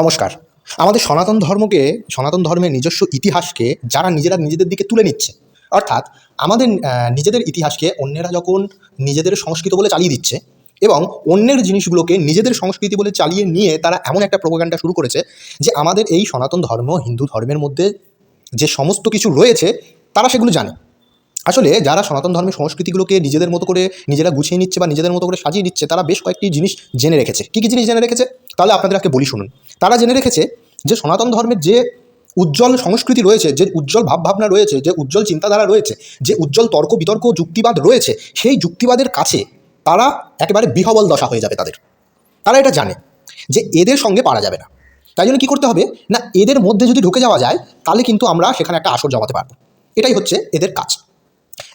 নমস্কার। আমাদের সনাতন ধর্মকে, সনাতন ধর্মের নিজস্ব ইতিহাসকে যারা নিজেরা নিজেদের দিকে তুলে নিচ্ছে, অর্থাৎ আমাদের নিজেদের ইতিহাসকে অন্যেরা যখন নিজেদের সংস্কৃত বলে চালিয়ে দিচ্ছে এবং অন্যের জিনিসগুলোকে নিজেদের সংস্কৃতি বলে চালিয়ে নিয়ে তারা এমন একটা প্রোপাগান্ডা শুরু করেছে যে আমাদের এই সনাতন ধর্ম, হিন্দু ধর্মের মধ্যে যে সমস্ত কিছু রয়েছে, তারা সেগুলো জানে। আসলে যারা সনাতন ধর্মের সংস্কৃতিগুলোকে নিজেদের মতো করে নিজেরা গুছিয়ে নিচ্ছে বা নিজেদের মতো করে সাজিয়ে নিচ্ছে তারা বেশ কয়েকটি জিনিস জেনে রেখেছে। কী কী জিনিস জেনে রেখেছে? তাহলে আপনাদের আজকে বলি শুনুন। তারা জেনে রেখেছে যে সনাতন ধর্মের যে উজ্জ্বল সংস্কৃতি রয়েছে, যে উজ্জ্বল ভাবভাবনা রয়েছে, যে উজ্জ্বল চিন্তাধারা রয়েছে, যে উজ্জ্বল তর্ক বিতর্ক যুক্তিবাদ রয়েছে, সেই যুক্তিবাদের কাছে তারা একেবারে বিহবল দশা হয়ে যাবে তাদের। তারা এটা জানে যে এদের সঙ্গে পারা যাবে না। তাই জন্য কী করতে হবে? না, এদের মধ্যে যদি ঢুকে যাওয়া যায়, তাহলে কিন্তু আমরা সেখানে একটা আসর জমাতে পারব। এটাই হচ্ছে এদের কাজ।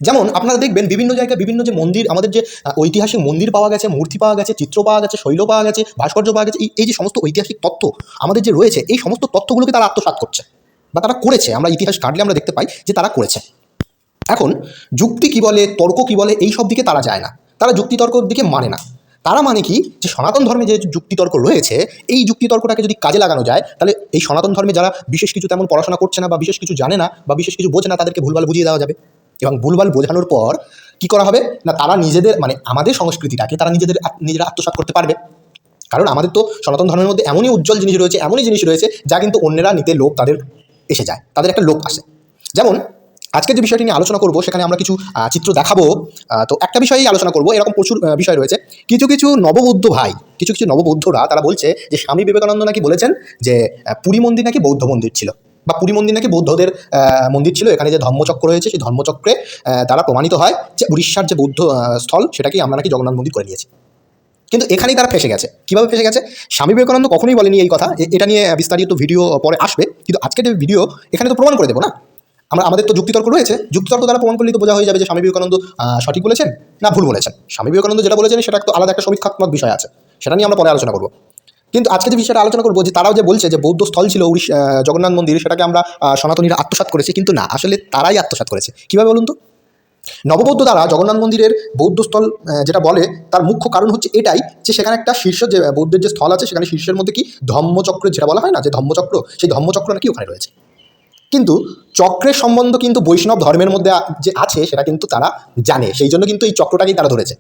যেমন আপনারা দেখবেন বিভিন্ন জায়গায় বিভিন্ন যে মন্দির, আমাদের যে ঐতিহাসিক মন্দির পাওয়া গেছে, মূর্তি পাওয়া গেছে, চিত্র পাওয়া গেছে, শৈল পাওয়া গেছে, ভাস্কর্য পাওয়া গেছে, এই- যে সমস্ত ঐতিহাসিক তথ্য আমাদের যে রয়েছে, এই সমস্ত তথ্যগুলোকে তারা আত্মসাৎ করছে বা তারা করেছে। আমরা ইতিহাস ঘাটলে আমরা দেখতে পাই যে তারা করেছে। এখন যুক্তি কি বলে, তর্ক কি বলে, এই সব দিকে তারা যায় না। তারা যুক্তিতর্কর দিকে মানে না। তারা মানে কি? যে সনাতন ধর্মে যে যুক্তিতর্ক রয়েছে, এই যুক্তিতর্কটাকে যদি কাজে লাগানো যায়, তাহলে এই সনাতন ধর্মে যারা বিশেষ কিছু তেমন পড়াশোনা করছে না বা বিশেষ কিছু জানে না বা বিশেষ কিছু বোঝে না, তাদেরকে ভুলভাল বুঝিয়ে দেওয়া যাবে। এবং ভুলভাল বোঝানোর পর কি করা হবে? না, তারা নিজেদের মানে আমাদের সংস্কৃতিটাকে তারা নিজেদের নিজেরা আত্মসাৎ করতে পারবে। কারণ আমাদের তো সনাতন ধর্মের মধ্যে এমনই উজ্জ্বল জিনিস রয়েছে, এমনই জিনিস রয়েছে যা কিন্তু অন্যেরা নিতে লোভ তাদের এসে যায়, তাদের একটা লোভ আসে। যেমন, আজকের যে বিষয়টি নিয়ে আলোচনা করব, সেখানে আমরা কিছু চিত্র দেখাবো। তো একটা বিষয়েই আলোচনা করব, এরকম প্রচুর বিষয় রয়েছে। কিছু কিছু নববৌদ্ধ ভাই, কিছু কিছু নববৌদ্ধরা তারা বলছে যে স্বামী বিবেকানন্দ নাকি বলেছেন যে পুরী মন্দির নাকি বৌদ্ধ মন্দির ছিল। বা পুরী মন্দির নাকি বৌদ্ধদের মন্দির ছিল, এখানে যে ধর্মচক্র রয়েছে, সেই ধর্মচক্রে তারা প্রমাণিত হয় যে উড়িষ্যার যে বৌদ্ধ স্থল, সেটাকেই আমরা নাকি জগন্নাথ মন্দির করে নিয়েছি কিন্তু এখানেই তারা ফেসে গেছে। কীভাবে ফেসে গেছে? স্বামী বিবেকানন্দ কখনোই বলেনি এই কথা। এটা নিয়ে বিস্তারিত ভিডিও পরে আসবে। কিন্তু আজকের যে ভিডিও, এখানে তো প্রমাণ করে দেবো না। আমরা, আমাদের তো যুক্তিতর্ক রয়েছে। যুক্তিতর্ক দ্বারা প্রমাণ করলে তো বোঝা হয়ে যাবে যে স্বামী বিবেকানন্দ সঠিক বলেছেন না ভুল বলেছেন। স্বামী বিবেকানন্দ যেটা বলেছেন, সেটা তো আলাদা একটা সমীক্ষাত্মক বিষয় আছে। সেটা নিয়ে আমরা পরে আলোচনা করব। কিন্তু আজকে যে বিষয়টা আলোচনা করব, যে তারাও যে বলছে যে বৌদ্ধ স্থল ছিল উড়িষ্যা জগন্নাথ মন্দির, সেটাকে আমরা সনাতনীরা আত্মসাৎ করেছি, কিন্তু না, আসলে তারাই আত্মসাৎ করেছে। কীভাবে বলুন তো? নববৌদ্ধ দ্বারা জগন্নাথ মন্দিরের বৌদ্ধস্থল যেটা বলে, তার মুখ্য কারণ হচ্ছে এটাই যে সেখানে একটা শীর্ষ যে বৌদ্ধের যে স্থল আছে, সেখানে শীর্ষের মধ্যে কি? ধম্মচক্র, যেটা বলা হয় না, যে ধম্মচক্র, সেই ধম্মচক্র নাকি ওখানে রয়েছে। কিন্তু চক্রের সম্বন্ধ কিন্তু বৈষ্ণব ধর্মের মধ্যে যে আছে, সেটা কিন্তু তারা জানে, সেই জন্য কিন্তু এই চক্রটাকেই তারা ধরেছে।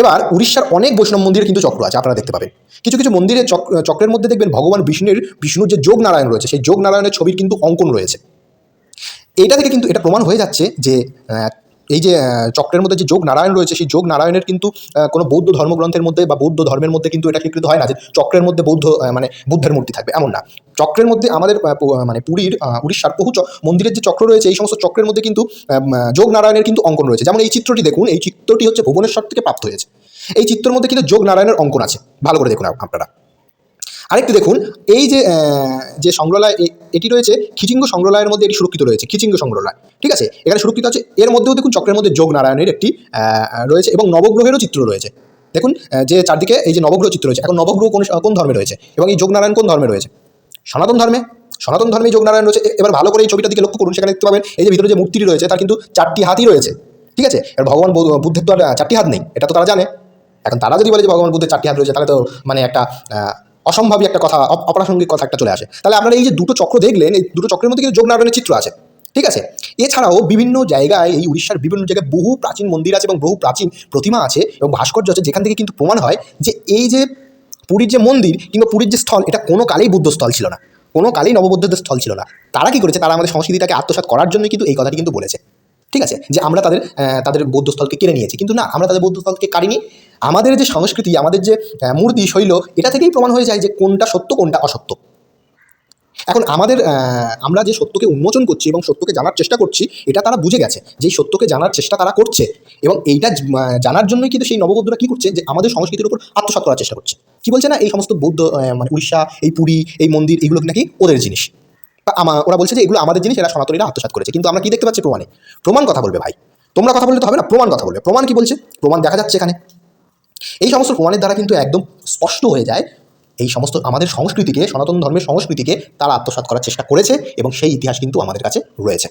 এবার উড়িষ্যার অনেক বৈষ্ণব মন্দিরে কিন্তু চক্র আছে, আপনারা দেখতে পাবেন। কিছু কিছু মন্দিরে চক্র চক্রের মধ্যে দেখবেন ভগবান বিষ্ণুর বিষ্ণুর যে যোগ নারায়ণ রয়েছে, সেই যোগ নারায়ণের ছবির কিন্তু অঙ্কন রয়েছে। এটা থেকে কিন্তু এটা প্রমাণ হয়ে যাচ্ছে যে এই যে চক্রের মধ্যে যে যোগ নারায়ণ রয়েছে, সেই যোগ নারায়ণের কিন্তু কোনো বৌদ্ধ ধর্মগ্রন্থের মধ্যে বা বৌদ্ধ ধর্মের মধ্যে কিন্তু এটা স্বীকৃত হয় না যে চক্রের মধ্যে বৌদ্ধ মানে বুদ্ধের মূর্তি থাকবে, এমন না। চক্রের মধ্যে আমাদের মানে পুরীর উড়িষ্যার বহু মন্দিরের যে চক্র রয়েছে, এই সমস্ত চক্রের মধ্যে কিন্তু যোগ নারায়ণের কিন্তু অঙ্কন রয়েছে। যেমন এই চিত্রটি দেখুন, এই চিত্রটি হচ্ছে ভুবনেশ্বর থেকে প্রাপ্ত হয়েছে। এই চিত্রের মধ্যে কিন্তু যোগ নারায়ণের অঙ্কন আছে। ভালো করে দেখুন আপনারা। আরেকটু দেখুন, এই যে যে সংগ্রহালয় এটি রয়েছে খিচিঙ্গ সংগ্রহালয়ের মধ্যে এটি সুরক্ষিত রয়েছে, খিচিঙ্গ সংগ্রহালয়, ঠিক আছে? এখানে সুরক্ষিত আছে, এর মধ্যেও দেখুন চক্রের মধ্যে যোগ নারায়ণের একটি রয়েছে এবং নবগ্রহেরও চিত্র রয়েছে। দেখুন যে চারদিকে এই যে নবগ্রহ চিত্র রয়েছে, এখন নবগ্রহ কোন কোন ধর্মে রয়েছে? এবং এই যোগ নারায়ণ কোন ধর্মে রয়েছে? সনাতন ধর্মে। সনাতন ধর্মে যোগ নারায়ণ রয়েছে। এবার ভালো করে এই ছবিটার দিকে লক্ষ্য করুন, সেখানে দেখতে পাবেন এই যে ভিতরে যে মূর্তিটি রয়েছে, তার কিন্তু চারটি হাতই রয়েছে, ঠিক আছে? এবার ভগবান বুদ্ধের তো চারটি হাত নেই, এটা তো তারা জানে। এখন তারা যদি বলে যে ভগবান বুদ্ধের চারটি হাত রয়েছে, তাহলে তো মানে একটা অসম্ভাবী একটা কথা, অপ- অপ্রাসঙ্গিক কথা একটা চলে আসে। তাহলে আপনারা এই যে দুটো চক্র দেখলেন, এই দুটো চক্রের মধ্যে কিন্তু যোগ নারায়ণের চিত্র আছে, ঠিক আছে? এছাড়াও বিভিন্ন জায়গায় এই উড়িষ্যার বিভিন্ন জায়গায় বহু প্রাচীন মন্দির আছে এবং বহু প্রাচীন প্রতিমা আছে এবং ভাস্কর্য আছে, যেখান থেকে কিন্তু প্রমাণ হয় যে এই যে পুরীর যে মন্দির কিংবা পুরীর যে স্থল, এটা কোনো কালেই বুদ্ধ স্থল ছিল না। কোনো কালেই নববুদ্ধদের স্থল ছিল না। তারা কি করেছে? তারা আমাদের সংস্কৃতিটাকে আত্মসাত করার জন্য কিন্তু এই কথাটি কিন্তু বলেছে। ঠিক আছে? যে আমরা তাদের তাদের বৌদ্ধস্থলকে কেড়ে নিয়েছি। কিন্তু না, আমরা তাদের বৌদ্ধস্থলকে কাড়িনি। আমাদের যে সংস্কৃতি, আমাদের যে মূর্তি, শৈল, এটা থেকেই প্রমাণ হয়ে যায় যে কোনটা সত্য, কোনটা অসত্য। এখন আমাদের আমরা যে সত্যকে উন্মোচন করছি এবং সত্যকে জানার চেষ্টা করছি, এটা তারা বুঝে গেছে যে সত্যকে জানার চেষ্টা তারা করছে। এবং এইটা জানার জন্যই কিন্তু সেই নববৌদ্ধরা কী করছে যে আমাদের সংস্কৃতির উপর আত্মসাৎ করার চেষ্টা করছে। কি বলছে না? এই সমস্ত বৌদ্ধ মানে উড়িষ্যা, এই পুরী, এই মন্দির এগুলো নাকি ওদের জিনিস? ওরা বলছে যে এগুলো আমাদের জিনিস, এরা সনাতনীরা আত্মসাৎ করেছে। কিন্তু আমরা কি দেখতে পাচ্ছি প্রমাণে? প্রমাণ কথা বলবে ভাই। তোমরা কথা বললে তো হবে না, প্রমাণ কথা বলবে। প্রমাণ কি বলছে? প্রমাণ দেখা যাচ্ছে এখানে। এই সমস্ত প্রমাণের দ্বারা কিন্তু একদম স্পষ্ট হয়ে যায় এই সমস্ত আমাদের সংস্কৃতিকে, সনাতন ধর্মের সংস্কৃতিকে তারা আত্মসাৎ করার চেষ্টা করেছে এবং সেই ইতিহাস কিন্তু আমাদের কাছে রয়েছে।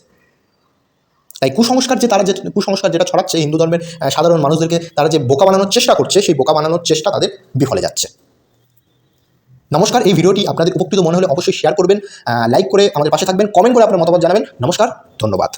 তাই কুসংস্কার যে তারা যে, কুসংস্কার যেটা ছড়াচ্ছে, হিন্দু ধর্মের সাধারণ মানুষদেরকে তারা যে বোকা বানানোর চেষ্টা করছে, সেই বোকা বানানোর চেষ্টা তাদের বিফলে যাচ্ছে। নমস্কার, এই ভিডিওটি আপনাদের উপকৃত মনে হলে অবশ্যই শেয়ার করবেন লাইক করে আমাদের পাশে থাকবেন কমেন্ট করে আপনার মতামত জানাবেন। নমস্কার, ধন্যবাদ।